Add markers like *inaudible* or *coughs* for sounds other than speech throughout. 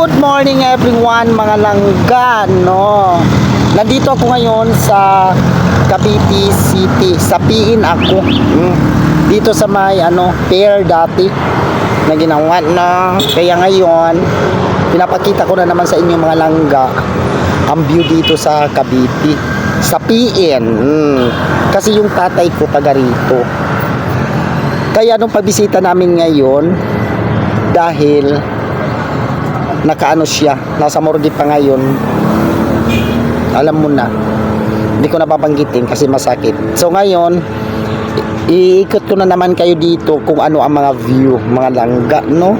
Good morning everyone mga langga, no? Nandito ako ngayon sa Cavite City. Sa Piin ako. Mm. Dito sa may ano, pier dati na ginawa na. Kaya ngayon, pinapakita ko na naman sa inyo mga langga ang view dito sa Cavite. Sa Piin. Mm. Kasi yung tatay ko taga rito. Kaya nung pabisita namin ngayon, dahil nakaano siya, nasa morgue pa ngayon. Alam mo na. Hindi ko napapanggitin kasi masakit. So ngayon, iikot ko na naman kayo dito kung ano ang mga view, mga langga, no?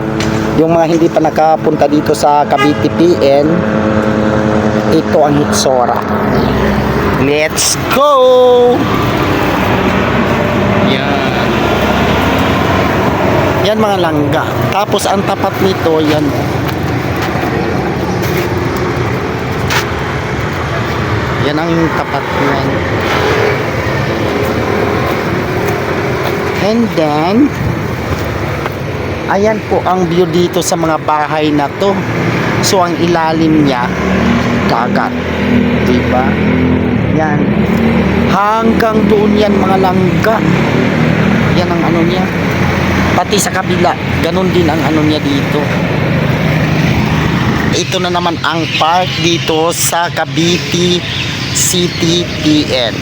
Yung mga hindi pa nakapunta dito sa Cavite PN, ito ang Hitsora. Let's go! Yan. Yan mga langga. Tapos ang tapat nito, yan. Yan ang tapat niyan. And then, ayan po ang view dito sa mga bahay na to. So, ang ilalim niya, dagat. Diba? Yan. Hanggang doon yan mga langga. Yan ang ano niya. Pati sa kabila, ganun din ang ano niya dito. Ito na naman ang park dito sa Cavite City PN.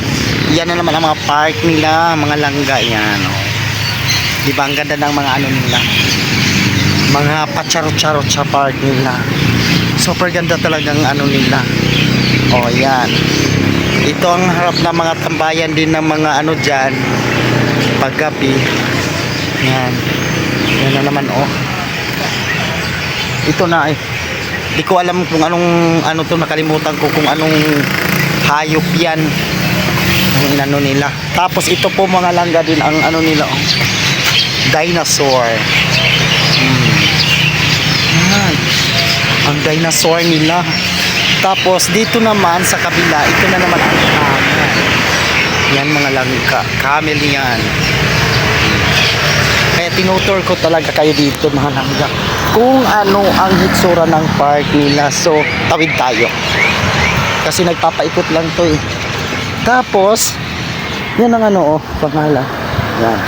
Yan na naman ang mga park nila, mga langga yan. Oh. Di ang ganda ng mga ano nila? Mga pacharot-charot sa park nila. Super ganda talagang ano nila. Oh, yan. Ito ang harap ng mga tambayan din ng mga ano dyan. Paggabi. Yan. Yan na naman oh. Ito na eh. Di ko alam kung anong ano to nakalimutan ko kung anong hayop yan. Ang inano nila. Tapos ito po mga langga din ang ano nila oh. Dinosaur. Hmm. Yan. Ang dinosaur nila. Tapos dito naman sa kabila, ito na naman ang camel. Yan mga langka. Camel yan. Kaya tinutur ko talaga kayo dito mga langga. Kung ano ang hitsura ng park nila. So, tawid tayo. Kasi nagpapaikot lang to eh. Tapos, yan ang ano oh, pangalan. Yan.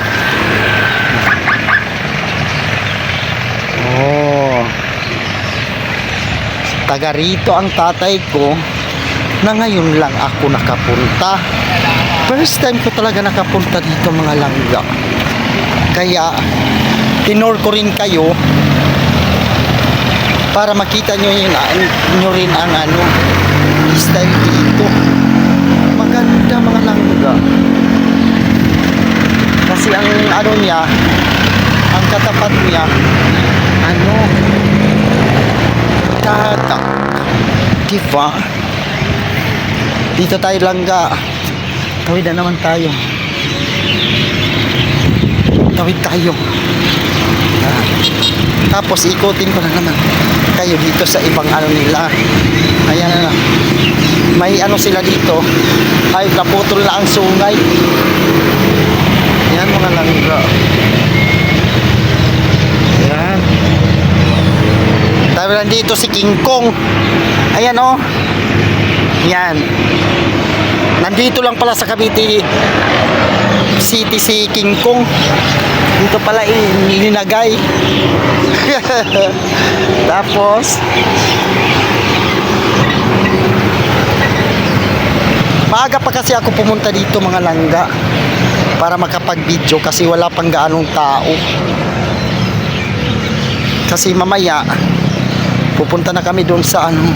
Oh. Taga rito ang tatay ko na ngayon lang ako nakapunta. First time ko talaga nakapunta dito mga langga. Kaya tinor ko rin kayo para makita nyo, yun, nyo rin ang ano style dito. Maganda mga langga. Kasi ang ano niya, ang katapat niya, ano, dagat. Diba? Dito tayo langga. Tawid na naman tayo. Tawid tayo. Ah. Tapos ikutin ko na naman kayo dito sa ibang ano nila. Ayan na. May ano sila dito. Ay, naputol na ang sungay. Yan mga langga. Ayan. Tabi lang dito si King Kong. Ayan oh. Yan. Nandito lang pala sa Cavite City si King Kong. Dito pala ininagay. *laughs* Tapos Maaga pa kasi ako pumunta dito mga langga para makapag-video kasi wala pang gaanong tao. Kasi mamaya pupunta na kami doon sa ano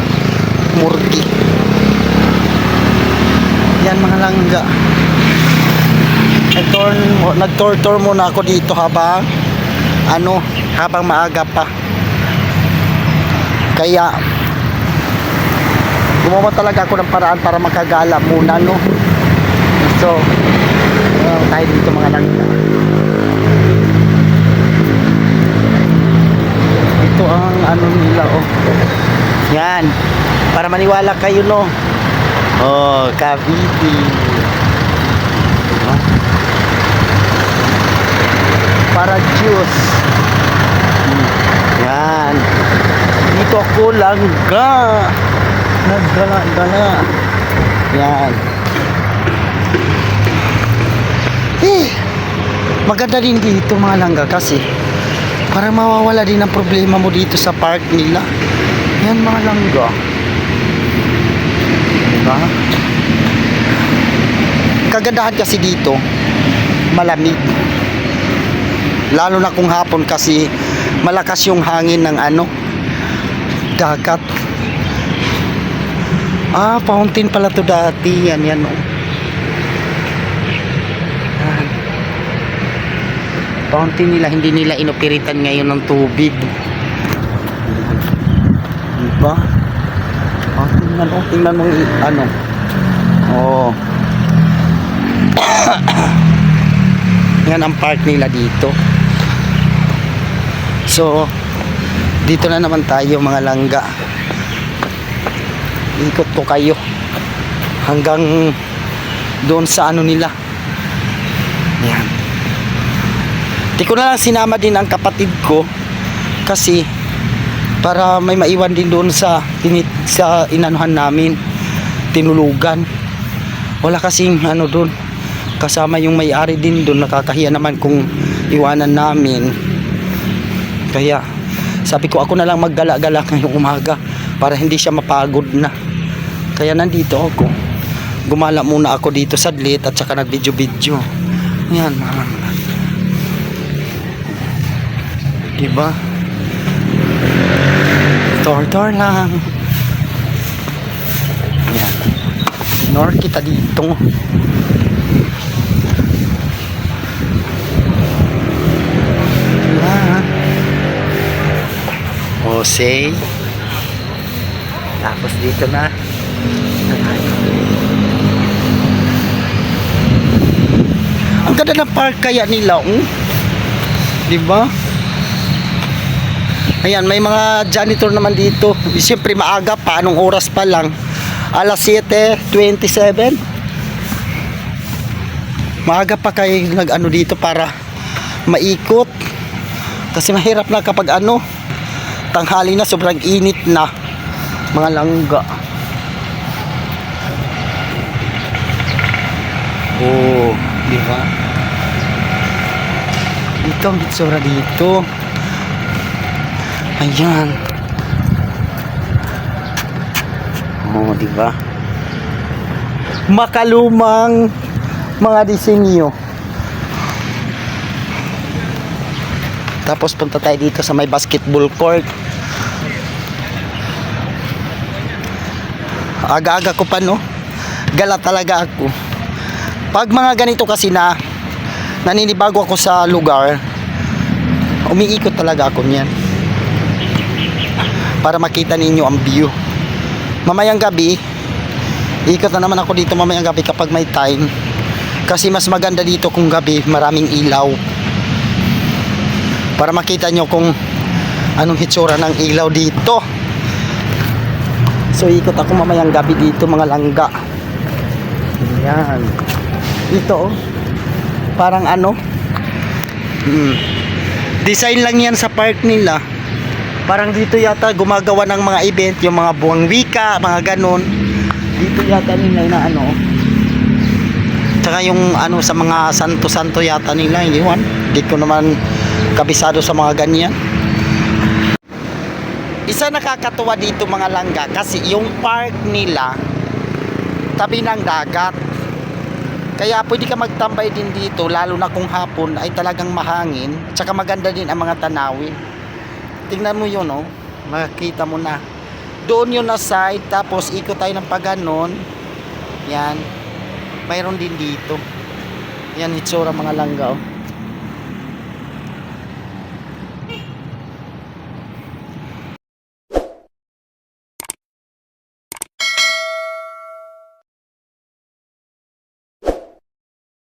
Murgi. Yan mga langga. Nag-tour, nag-tour-tour muna ako dito habang ano, habang maaga pa. Kaya gumawa talaga ako ng paraan para makagala muna, no? So, uh, tayo dito mga langga. Ito ang ano nila, oh. Yan. Para maniwala kayo, no? Oh, Cavite. Para juice. Yan. Dito ako ko langga. Naggala-gala. Yan. Eh, maganda din dito mga langga kasi para mawawala din ang problema mo dito sa park nila. Yan mga langga. Diba? Kagandahan kasi dito, malamig. Lalo na kung hapon kasi malakas yung hangin ng ano, dagat. Ah, fountain pala to dati. Yan, yan. Oh. Fountain nila, hindi nila inoperitan ngayon ng tubig. Diba? Oh, tingnan mo, tingnan mo ano. Oh. *coughs* Yan ang park nila dito. So, dito na naman tayo mga langga. Ikot ko kayo hanggang doon sa ano nila. Yan. Di ko na lang sinama din ang kapatid ko kasi para may maiwan din doon sa tinit sa inanuhan namin tinulugan wala kasing ano doon kasama yung may-ari din doon nakakahiya naman kung iwanan namin kaya sabi ko ako na lang maggala-gala ngayong umaga para hindi siya mapagod na. Kaya nandito ako. Gumala muna ako dito saglit at saka nag video video yan mga diba? Tor-tor lang. Yan ignore kita dito Jose tapos dito na ang ganda ng park kaya nila oh. di ba Ayan, may mga janitor naman dito. Siyempre maaga pa, anong oras pa lang? Alas 7.27. Maaga pa kayo nag-ano dito para maikot. Kasi mahirap na kapag ano, tanghali na, sobrang init na. Mga langga. Oh, di ba? Dito, ang bitsura dito. Ayan. Oh, di ba? Makalumang mga disenyo. Tapos punta tayo dito sa may basketball court. Aga-aga ko pa no. Gala talaga ako. Pag mga ganito kasi na naninibago ako sa lugar, umiikot talaga ako niyan. Para makita ninyo ang view. Mamayang gabi ikot na naman ako dito mamayang gabi kapag may time. Kasi mas maganda dito kung gabi maraming ilaw. Para makita nyo kung anong hitsura ng ilaw dito so ikot ako mamayang gabi dito mga langga. Yan dito oh. Parang ano? Hmm. design lang yan sa park nila. Parang dito yata gumagawa ng mga event yung mga buwang wika mga ganon dito yata nila na ano tsaka yung ano sa mga santo-santo yata nila yun. Di ko naman kabisado sa mga ganyan isa nakakatuwa dito mga langga kasi yung park nila tabi ng dagat. Kaya pwede ka magtambay din dito lalo na kung hapon ay talagang mahangin tsaka maganda din ang mga tanawin. Tingnan mo yun oh. Makikita mo na. Doon yun na side tapos ikot tayo ng paganon yan. Mayroon din dito. Yan itsura mga langga oh